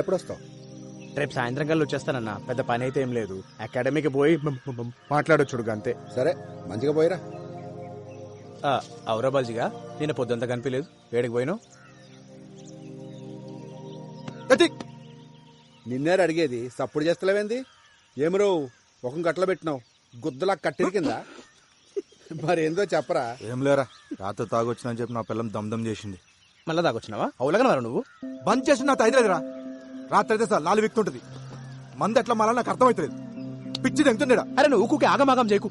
ఎప్పుడు వస్తావు రేపు సాయంత్రం కల్లా వచ్చేస్తానన్న. పెద్ద పని అయితే ఏం లేదు. అకాడమీకి పోయి మాట్లాడొచ్చుడు అంతే సరే మంచిగా పోయిరా. ఔరాబాజిగా నేను పొద్దుంతా కనిపించలేదు ఏడికి పోయినావు? నిన్నేరు అడిగేది సప్పుడు చేస్తలేవేంది? ఏమరో ఒక గట్ల పెట్టినావు. గుద్దలా కట్టిరి కింద. మరి ఏందో చెప్పరా. ఏం లేరా రాత్రి తాగొచ్చిందని చెప్పి నా పిల్లం దమ్దం చేసింది. మళ్ళా దాకొచ్చినావా అవులగా మరి నువ్వు? బంద్ చేసి నా తైలేదురా. రాత్రి అయితే సార్ లాలి వ్యక్తుంటది మంది ఎట్లా మళ్ళా నాకు అర్థమవుతలేదు పిచ్చి తెంగుతుండేడా అరే నువ్వు ఊకుకే ఆగమాగం చేయకు.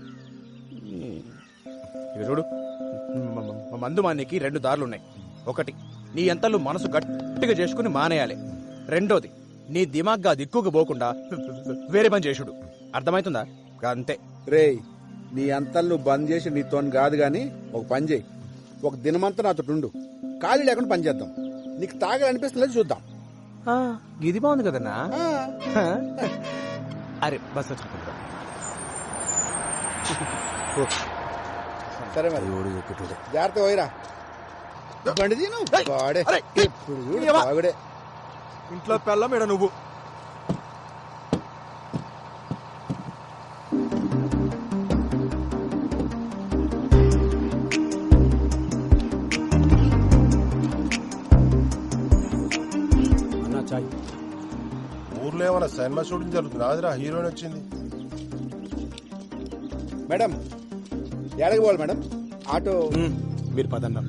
ఇక చూడు. మందు మానికి రెండు దారులు ఉన్నాయి ఒకటి నీ ఎంతలు మనసు గట్టిగా చేసుకుని మానేయాలి. రెండోది నీ దిమాగ్గా దిక్కుకు పోకుండా వేరే పని చేసుడు. అర్థమవుతుందా అంతే. రేయ్ నీ అంతలు బంద్ చేసి నీతో కాదు గాని ఒక పని చేయి. ఒక దినమంతా నాతో ఉండు. ఖాళీ లేకుండా పని చేద్దాం. నీకు తాగాలనిపిస్తుంది చూద్దాం. ఇది బాగుంది కదన్నా? ఆ, అరే బస్ వచ్చింది సరే మరి. ఎవడు చెప్పేటోడు. జాగ్రత్త పోయిరా. బండి తీను. ఇప్పుడు ఇంట్లో పెళ్ళం ఈడ నువ్వు. ఊర్లో ఏమైనా సినిమా షూటింగ్ జరుగుతుంది? రాదురా హీరోయిన్ వచ్చింది. మేడం ఎక్కడికి పోవాలి మేడం? ఆటో. మీరు పదన్నా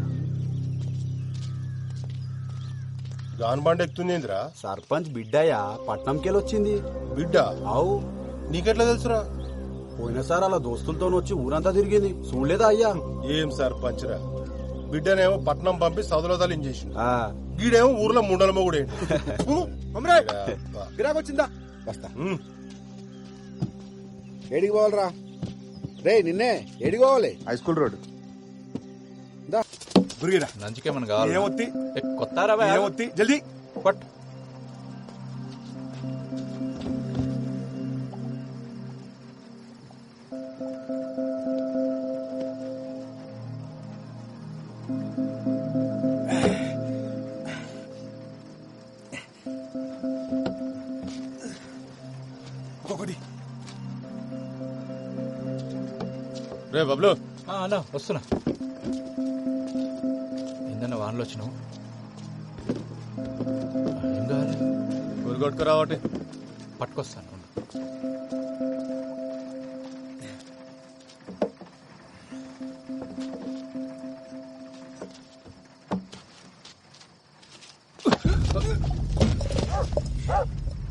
గాన్ బండి ఎక్కుతుంది ఏందిరా? సర్పంచ్ బిడ్డయ్యా పట్నంకెళ్ళి వచ్చింది. బిడ్డ? అవు. నీకెట్లా తెలుసురా? పోయినసారి అలా దోస్తులతో వచ్చి ఊరంతా తిరిగింది. చూడలేదా అయ్యా? ఏం సార్ పంచరా బిడ్డనేమో పట్నం పంపి సదులో తలించేసిండు. ఆ, గీడేమో ఊర్లో ముండల మొగుడేంటి గిరాకు వచ్చిందా వస్తా. ఏడికి పోవాలరా? రే నిన్నే ఏడికి పోవాలి హై స్కూల్ రోడ్ దా. గురిగిరా నంచుకేమన్నా కావాలి? ఏమొత్తి కొత్తారా ఏమొత్తి జల్దీ. పట్. ఒక్కొక్కటి. రే బబ్లు. అన్నా వస్తున్నా. ఏందన్న వానలో వచ్చినావు? ఏం కావాలి? ఊరుగొట్టుకురా ఒకటి. పట్టుకొస్తాను ఉండు.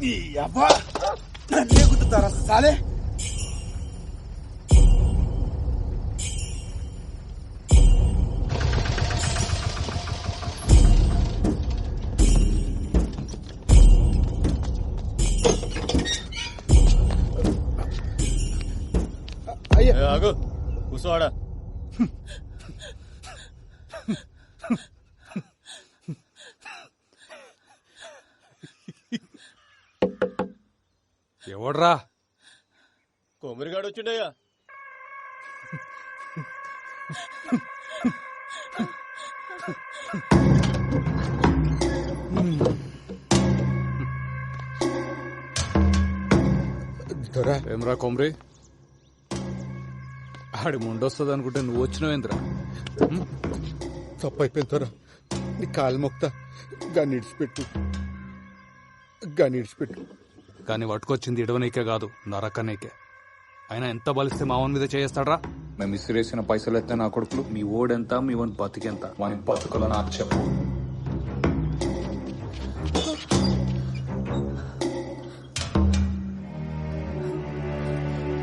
నన్నే గుద్దుతారా సాలే అయ్యా ఏ, ఎవడ్రా? కొమ్మరిగాడు వచ్చిండయ్యా దొరా. ఏమ్రా కొమ్రి? ఆడి ముండొస్తుంది అనుకుంటే నువ్వు వచ్చినావేంద్రా తప్పు అయిపోయింది దొరా. నీ కాలు మొక్తా. గాన్ని ఇడిచిపెట్టు. గాన్ని ఇడిచిపెట్టు. కానీ పట్టుకొచ్చింది ఇడవనీకే కాదు నరకనీకే. అయినా ఎంత బలిస్తే మావన్ మీద చేస్తాడ్రా మేము ఇసిరేసిన పైసలు ఎత్తే నా కొడుకులు మీ ఓడెంత మీ వన్ బతికెంత? వాని బతుకులు నాకు చెప్పు.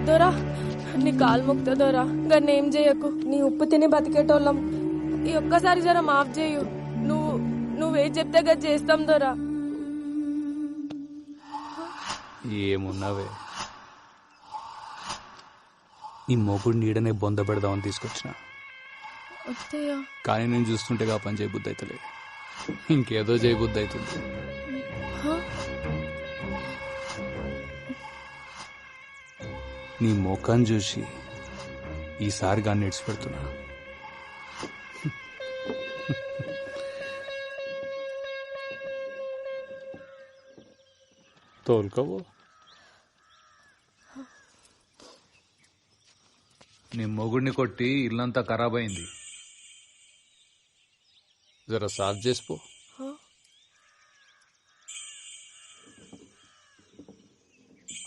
దొరా నీ కాలు ముక్త దొరా. గన్నేం ఏం చేయకు? నీ ఉప్పు తిని బతికేటోళ్ళం. ఈ ఒక్కసారి జర మాఫ్ చేయు. నువ్వు నువ్వేం చెప్తే గది చేస్తాం దొరా. ఏమున్నావే? నీ మొగుడు నీడనే బొంద పెడదామని తీసుకొచ్చిన. కానీ నేను చూస్తుంటే ఆ పని చేయబుద్ధి అవుతలేదు ఇంకేదో చేయబుద్ధి అవుతుంది నీ ముఖం చూసి ఈసారి గాన్ని ఇడిచిపెడుతున్నా తోలుకోవు నీ మొగుడిని కొట్టి ఇల్లంతా ఖరాబ్ అయింది. జర సాఫ్ చేసిపో.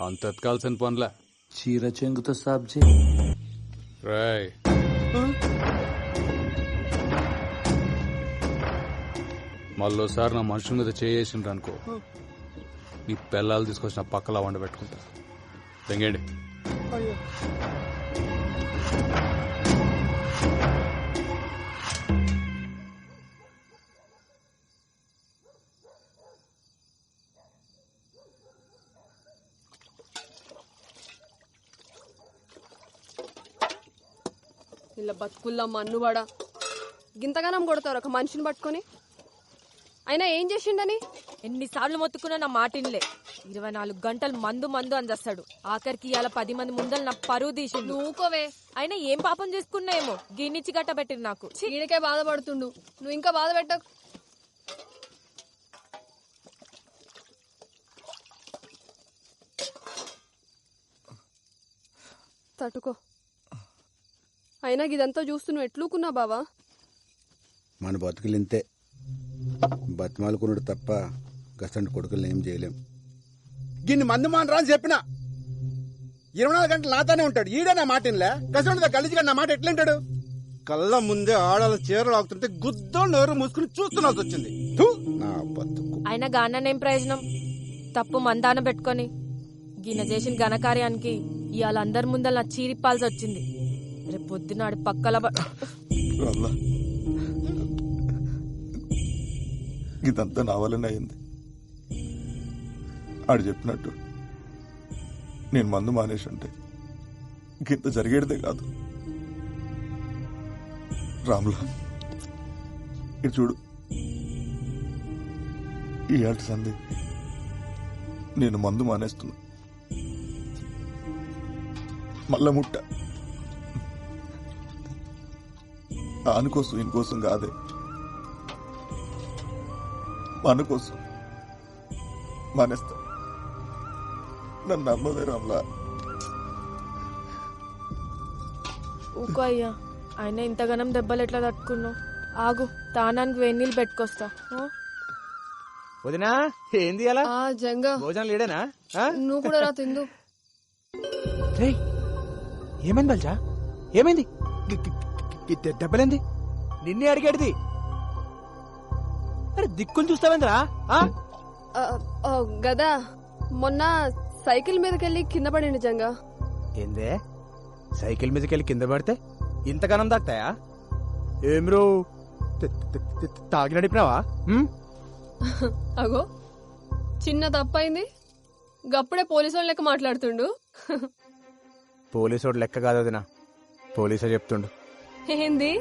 అంత ఎత్కాల్సిన పనులే. చీర చెంగుతో సాబ్ చేయి. రాయ్. మళ్ళోసారి నా మనుషుల మీద చేసిండ్రు మీ పిల్లలు తీసుకొచ్చిన పక్కలా వండబెట్టుకుంటా తెంగేయండి ఇలా బతుకుల్లా మన్నువాడ? గింతగానం కొడతారు ఒక మనిషిని పట్టుకొని. అయినా ఏం చేసిండని? ఎన్నిసార్లు మొత్తుకున్నా నా మాటిన్లే ఇరవై నాలుగు గంటలు మందు మందు అందేస్తాడు. ఆఖరికి ఇవాళ పది మంది ముందలు నా పరువు తీసిండు. నువ్వుకోవే అయినా ఏం పాపం చేసుకున్నాయేమో? గిన్నిచ్చి గట్టబెట్టింది నాకు. ఛీ! ఈయనకే బాధపడుతుండు. నువ్వు ఇంకా బాధ పెట్టకు తట్టుకో. అయినా ఇదంతా చూస్తూ నువ్వు ఎట్లూకున్నా బావా? మన బతుకులు ఇంతే. బతిమాలుకున్నాడు తప్ప గసంటి కొడుకులను ఏం చేయలేం. గిన్ని మంది మానరా అని చెప్పిన. ఇరవై నాలుగు గంటలు నాతోనే ఉంటాడు. ఈడే నా మాట ఇన్లే గసంటి గలీజిగా నా మాట ఎట్లుంటాడు? కళ్ళ ముందే ఆడాల చీరలు ఆగుతుంటే గుద్దో నోరు మూసుకుని చూస్తున్నాల్సి వచ్చింది. థు, నా బతుకు. అయినా గాననేం ప్రయోజనం? తప్పు మందాన పెట్టుకొని గిన చేసిన ఘనకార్యానికి ఇవాళ అందరి ముందర నా చీరిప్పాల్సి వచ్చింది. రేపు పొద్దునాడు పక్కల బ- ఇదంతా నా వల్లనే అయింది. ఆడు చెప్పినట్టు. నేను మందు మానేసి ఉంటే ఇంత జరిగేదే కాదు. రాములా ఇటు చూడు. ఈ ఏటి సంధి నేను మందు మానేస్తున్నా. మళ్ళా ముట్ట ఆనుకోసం ఇంకోసం కాదే. మన కోసం మానేస్తా. నన్ను నమ్మవే రామ్లా. ఊకో అయ్యా. అయినా ఇంతగానం దెబ్బలు ఎట్లా తట్టుకున్నావు? ఆగు తానానికి వేడి నీళ్ళు పెట్టుకొస్తా. ఆ? వదినా ఏంది అలా? ఆ జంగ. భోజనం లేడేనా? ఆ? నువ్వు కూడా రా తిందు. ఏమైంది బల్జా? ఏమైంది? దెబ్బలేంది? నిన్నే అడిగేటిది. అరే దిక్కుని చూస్తావేంద్రా? ఆ? ఆ, ఆ, గదా మొన్న సైకిల్ మీదకెళ్ళి కింద పడింది జంగా ఏందే? సైకిల్ మీదకెళ్ళి కింద పడితే ఇంతగానం దాక్తాయా ఏం రో? త- త- త- తాగి నడిపినావా? ఉమ్? అగో చిన్న తప్పైంది. గప్పుడే పోలీసు వాళ్ళ లెక్క మాట్లాడుతుండు. పోలీసోడు లెక్క కాదు వదినా. పోలీసే చెప్తుండు. ఏంది?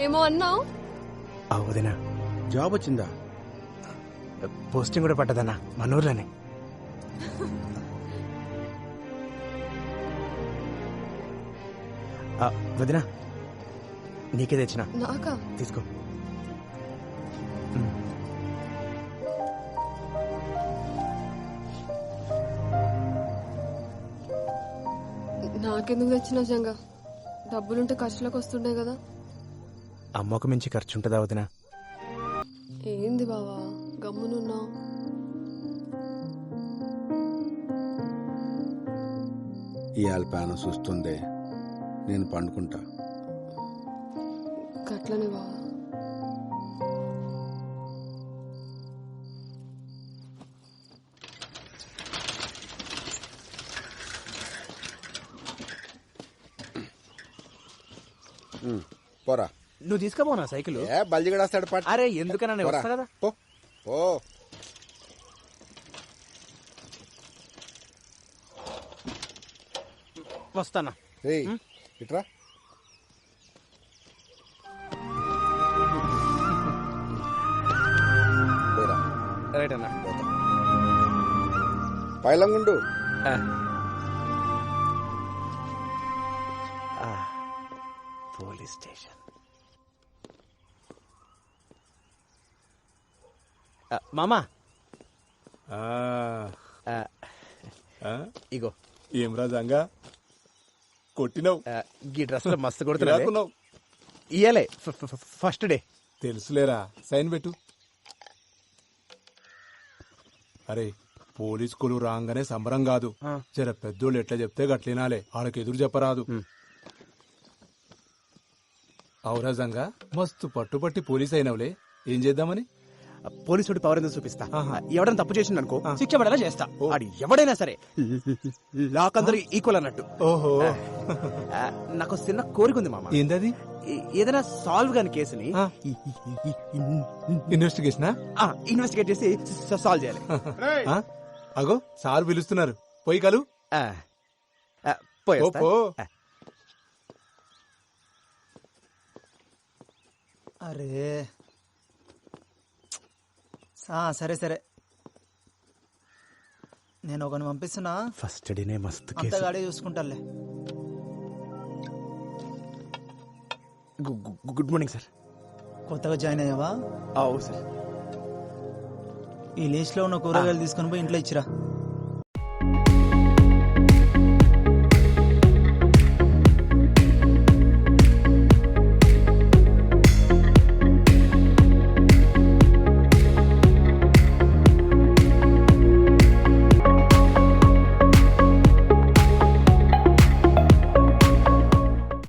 ఏమో అన్నావు? ఆ వదినా. జాబ్ వచ్చిందా పోస్టింగ్ కూడా పట్టదన్నా మన ఊర్లోనే. వదినా. నీకే తెచ్చిన. నాకా? తీసుకో. నాకెందుకు తెచ్చినావు జంగా? డబ్బులుంటే ఖర్చులకు వస్తుండే కదా. అమ్మకు మించి ఖర్చు ఉంటుందా వదినా? ఏంది బావా? గమ్మునున్నావు ఇవాళ ప్యానం చూస్తుంది. నేను పండుకుంటా. గట్లనే బావా. పోరా. నువ్వు తీసుకుపోనా సైకిల్? ఏ బల్జిగడేస్తాడు పట్ అరే ఎందుకన్నా నేను. వస్తా కదా. పో పో. వస్తానా? రేయ్ ఇట్రా. రైట్ అన్నా. పైలంగుండు. Police station. మామా? ఆ, ఇగో. ఏం రాజంగా కొట్టినావు. ఆ, గీ డ్రెస్లో మస్తు కొడుతున్నా రాకున్నావు ఇయ్యలే. ఫ- ఫ- ఫ- ఫస్ట్ డే. తెలుసులేరా. సైన్ పెట్టు. అరే పోలీస్ కులు రాగానే సంబరం కాదు. జర పెద్దోళ్ళు ఎట్లా చెప్తే గట్లినాలే. వాళ్ళకి ఎదురు చెప్పరాదు. ఔరాజంగా మస్తు పట్టుపట్టి పోలీస్ అయినవులే ఏం చేద్దామని? పోలీసుడి పవర్ ఎందుకు చూపిస్తా? ఎవడైనా తప్పు చేసిండు అనుకో శిక్ష పడేలా చేస్తా. ఎవడైనా సరే లాక్ అందరూ ఈక్వల్ అన్నట్టు. ఓహో. నాకు చిన్న కోరిక ఉంది మామ. ఏందది? ఏ- ఏదైనా సాల్వ్ కాని కేసుని ఆ. ఇన్వెస్టిగేషనా ఇన్వెస్టిగేట్ చేసి సాల్వ్ చేయాలి. ఆ? అగో సార్ పిలుస్తున్నారు. పోయి కలు. అరే. సరే సరే. నేను ఒకని పంపిస్తున్నా. ఫస్ట్ డేనే మస్తు కేసు. అంతగాడే చూసుకుంటాలే గుడ్ మార్నింగ్ సార్. కొత్తగా జాయిన్ అయ్యావా? అవు సార్. ఈ లిస్ట్లో ఉన్న కూరగాయలు తీసుకొని పోయి ఇంట్లో ఇచ్చిరా.